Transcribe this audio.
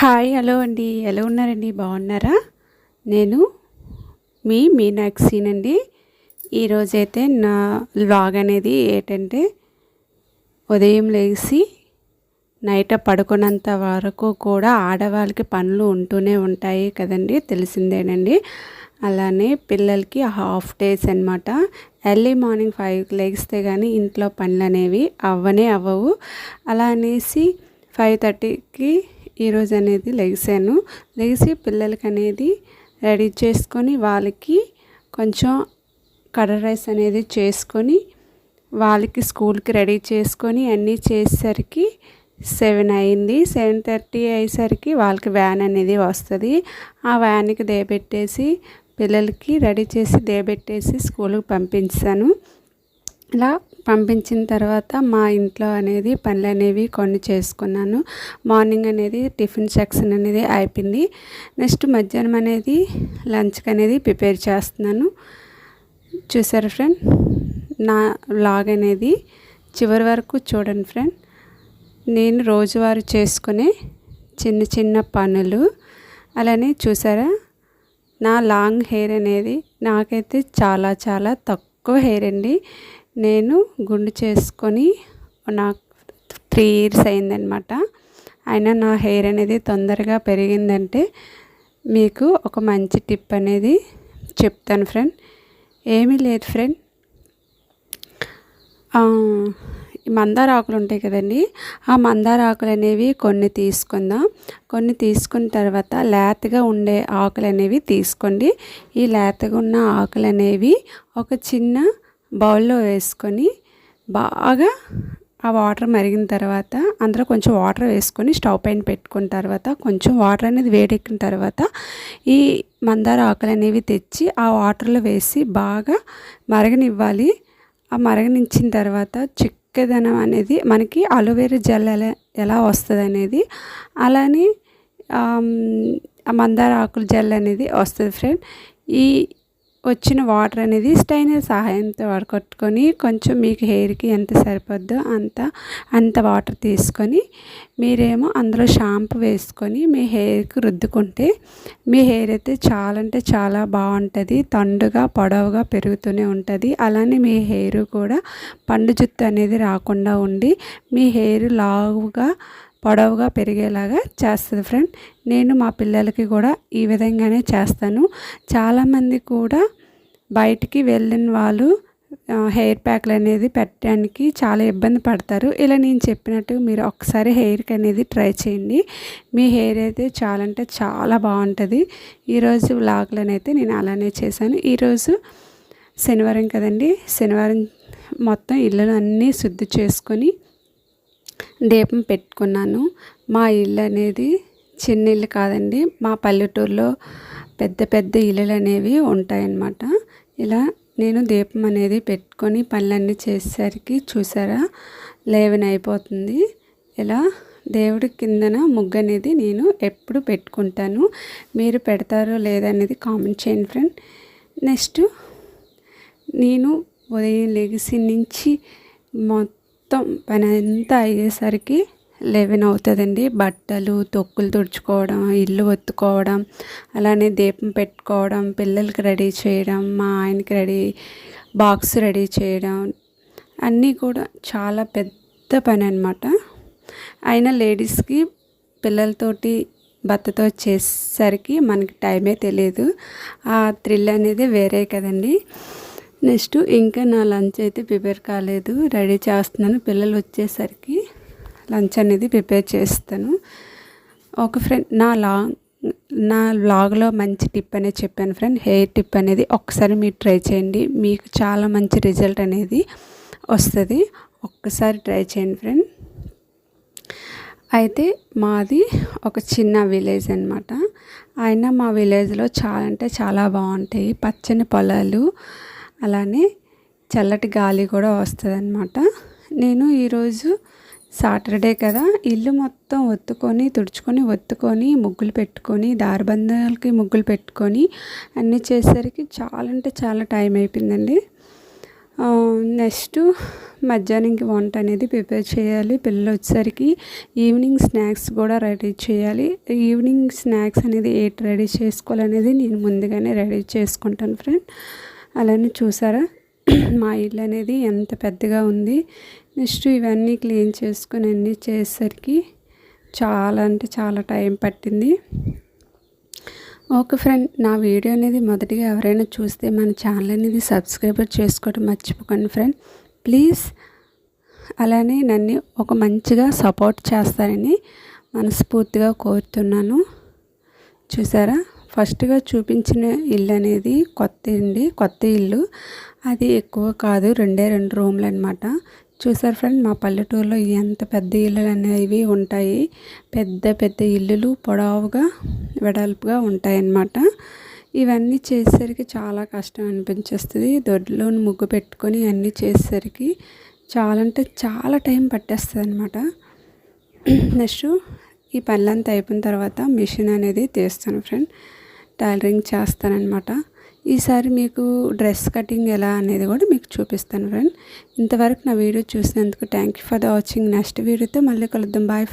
Hi hello అండి. ఎలా ఉన్నారండి? బాగున్నారా? నేను మీ మీనాక్షినండి ఈరోజైతే నా వ్లాగ్ అనేది ఏంటంటే ఉదయం లేచి నైట్ పడుకున్నంత వరకు కూడా ఆడవాళ్ళకి పనులు ఉంటూనే ఉంటాయి కదండి. తెలిసిందేనండి. అలానే పిల్లలకి హాఫ్ డేస్ అనమాట ఎర్లీ మార్నింగ్ ఫైవ్కి లేస్తే కానీ ఇంట్లో పనులు అనేవి అవ్వనే అవ్వవు. అలా అనేసి ఫైవ్ థర్టీకి ఈరోజు అనేది లెగిసాను. లెగిసి పిల్లలకి అనేది రెడీ చేసుకొని వాళ్ళకి కొంచెం కర్ర రైస్ అనేది చేసుకొని వాళ్ళకి స్కూల్కి రెడీ చేసుకొని అన్నీ చేసేసరికి సెవెన్ అయింది. సెవెన్ థర్టీ అయ్యేసరికి వాళ్ళకి వ్యాన్ అనేది వస్తుంది. ఆ వ్యాన్కి దేబెట్టేసి పిల్లలకి రెడీ చేసి దేబెట్టేసి స్కూల్కి పంపించాను. ఇలా పంపించిన తర్వాత మా ఇంట్లో అనేది పనులు అనేవి కొన్ని చేసుకున్నాను. మార్నింగ్ అనేది టిఫిన్ సెక్షన్ అనేది అయిపోయింది. నెక్స్ట్ మధ్యాహ్నం అనేది లంచ్కి అనేది ప్రిపేర్ చేస్తున్నాను. చూసారు ఫ్రెండ్? నా లాగ్ అనేది చివరి వరకు చూడండి ఫ్రెండ్. నేను రోజువారు చేసుకునే చిన్న చిన్న పనులు. అలానే చూసారా? నా లాంగ్ హెయిర్ అనేది నాకైతే చాలా చాలా తక్కువ హెయిర్ అండి. నేను గుండు చేసుకొని నాకు త్రీ ఇయర్స్ అయిందనమాట అయినా నా హెయిర్ అనేది తొందరగా పెరిగిందంటే మీకు ఒక మంచి టిప్ అనేది చెప్తాను ఫ్రెండ్. ఏమీ లేదు ఫ్రెండ్. మందార ఆకులు ఉంటాయి కదండి. ఆ మందార ఆకులు అనేవి కొన్ని తీసుకుందాం. కొన్ని తీసుకున్న తర్వాత లేతగా ఉండే ఆకులు అనేవి తీసుకోండి. ఈ లేతగా ఉన్న ఆకులు అనేవి ఒక చిన్న బౌల్లో వేసుకొని బాగా ఆ వాటర్ మరిగిన తర్వాత అందులో కొంచెం వాటర్ వేసుకొని స్టవ్ పైన పెట్టుకున్న తర్వాత కొంచెం వాటర్ అనేది వేడెక్కిన తర్వాత ఈ మందార ఆకులు అనేవి తెచ్చి ఆ వాటర్లో వేసి బాగా మరగనివ్వాలి. ఆ మరగనించిన తర్వాత చిక్కదనం అనేది మనకి అలోవేరా జెల్ ఎలా ఎలా వస్తుంది అనేది అలానే మందార ఆకుల జెల్ అనేది వస్తుంది ఫ్రెండ్. ఈ వచ్చిన వాటర్ అనేది స్టైనర్ సహాయంతో వడకట్టుకొని కొంచెం మీకు హెయిర్కి ఎంత సరిపోద్దో అంత అంత వాటర్ తీసుకొని మీరేమో అందులో షాంపూ వేసుకొని మీ హెయిర్కి రుద్దుకుంటే మీ హెయిర్ అయితే చాలా అంటే చాలా బాగుంటుంది తండుగా పొడవుగా పెరుగుతూనే ఉంటుంది. అలానే మీ హెయిర్ కూడా పండు జుత్తు అనేది రాకుండా ఉండి మీ హెయిర్ లావుగా పొడవుగా పెరిగేలాగా చేస్తుంది ఫ్రెండ్. నేను మా పిల్లలకి కూడా ఈ విధంగానే చేస్తాను. చాలామంది కూడా బయటికి వెళ్ళిన వాళ్ళు హెయిర్ ప్యాక్లు అనేది పెట్టడానికి చాలా ఇబ్బంది పడతారు. ఇలా నేను చెప్పినట్టు మీరు ఒకసారి హెయిర్కి అనేది ట్రై చేయండి. మీ హెయిర్ అయితే చాలా అంటే చాలా బాగుంటుంది. ఈరోజు వ్లాగ్లను అయితే నేను అలానే చేశాను. ఈరోజు శనివారం కదండి. శనివారం మొత్తం ఇళ్ళను అన్నీ శుద్ధి చేసుకొని దీపం పెట్టుకున్నాను. మా ఇల్లు అనేది చిన్న ఇల్లు కాదండి. మా పల్లెటూరులో పెద్ద పెద్ద ఇల్లులు అనేవి ఉంటాయన్నమాట. ఇలా నేను దీపం అనేది పెట్టుకొని పనులన్నీ చేసేసరికి చూసారా? లేవని అయిపోతుంది. ఇలా దేవుడి కిందన ముగ్గు అనేది నేను ఎప్పుడు పెట్టుకుంటాను. మీరు పెడతారో లేదనేది కామెంట్ చేయండి ఫ్రెండ్. నెక్స్ట్ నేను ఉదయం లెగిసి నుంచి మొత్తం పని అంతా అయ్యేసరికి లెవెన్ అవుతుందండి. బట్టలు తొక్కులు తుడుచుకోవడం ఇల్లు ఒత్తుకోవడం అలానే దీపం పెట్టుకోవడం పిల్లలకి రెడీ చేయడం మా ఆయనకి రెడీ బాక్స్ రెడీ చేయడం అన్నీ కూడా చాలా పెద్ద పని అనమాట అయినా లేడీస్కి పిల్లలతోటి భర్తతో చేసేసరికి మనకి టైమే తెలియదు ఆ థ్రిల్ అనేది వేరే కదండి. నెక్స్ట్ ఇంకా నా లంచ్ అయితే ప్రిపేర్ కాలేదు. రెడీ చేస్తున్నాను. పిల్లలు వచ్చేసరికి లంచ్ అనేది ప్రిపేర్ చేస్తాను. ఒక ఫ్రెండ్ నా లాంగ్ నా బ్లాగ్లో మంచి టిప్ అనేది చెప్పాను ఫ్రెండ్. హెయిర్ టిప్ అనేది ఒక్కసారి మీరు ట్రై చేయండి. మీకు చాలా మంచి రిజల్ట్ అనేది వస్తుంది. ఒక్కసారి ట్రై చేయండి ఫ్రెండ్. అయితే మాది ఒక చిన్న విలేజ్ అనమాట అయినా మా విలేజ్లో చాలా అంటే చాలా బాగుంటాయి. పచ్చని పొలాలు అలానే చల్లటి గాలి కూడా వస్తుంది అనమాట నేను ఈరోజు సాటర్డే కదా ఇల్లు మొత్తం ఒత్తుకొని తుడుచుకొని ఒత్తుకొని ముగ్గులు పెట్టుకొని దారబంధాలకి ముగ్గులు పెట్టుకొని అన్నీ చేసేసరికి చాలా అంటే చాలా టైం అయిపోయిందండి. నెక్స్ట్ మధ్యాహ్నంకి వంట అనేది ప్రిపేర్ చేయాలి. పిల్లలు వచ్చేసరికి ఈవినింగ్ స్నాక్స్ కూడా రెడీ చేయాలి. ఈవినింగ్ స్నాక్స్ అనేది ఏటి రెడీ చేసుకోవాలనేది నేను ముందుగానే రెడీ చేసుకుంటాను ఫ్రెండ్. అలానే చూసారా? మా ఇల్లు అనేది ఎంత పెద్దగా ఉంది. నెక్స్ట్ ఇవన్నీ క్లీన్ చేసుకుని అన్నీ చేసేసరికి చాలా అంటే చాలా టైం పట్టింది. ఓకే ఫ్రెండ్ నా వీడియో అనేది మొదటిగా ఎవరైనా చూస్తే మన ఛానల్ అనేది సబ్స్క్రైబర్ చేసుకోవడం మర్చిపోకండి ఫ్రెండ్. ప్లీజ్ అలానే నన్ను ఒక మంచిగా సపోర్ట్ చేస్తారని మనస్ఫూర్తిగా కోరుతున్నాను. చూసారా? ఫస్ట్గా చూపించిన ఇల్లు అనేది కొత్త అండి కొత్త ఇల్లు. అది ఎక్కువ కాదు రెండే రెండు రూమ్లు అనమాట చూసారు ఫ్రెండ్ మా పల్లెటూరులో ఎంత పెద్ద ఇల్లులు అనేవి ఉంటాయి. పెద్ద పెద్ద ఇల్లులు పొడవుగా వెడల్పుగా ఉంటాయన్నమాట. ఇవన్నీ చేసేసరికి చాలా కష్టం అనిపించేస్తుంది. దొడ్లో ముగ్గు పెట్టుకొని అన్నీ చేసేసరికి చాలా అంటే చాలా టైం పట్టేస్తుంది అనమాట నెక్స్ట్ ఈ పనులంతా అయిపోయిన తర్వాత మిషన్ అనేది తీస్తాను ఫ్రెండ్. టైలరింగ్ చేస్తానన్నమాట. ఈసారి మీకు డ్రెస్ కటింగ్ ఎలా అనేది కూడా మీకు చూపిస్తాను ఫ్రెండ్ ఇంతవరకు నా వీడియో చూసినందుకు thank you for the watching next వీడియోతో మళ్ళీ కలుద్దాం. బాయ్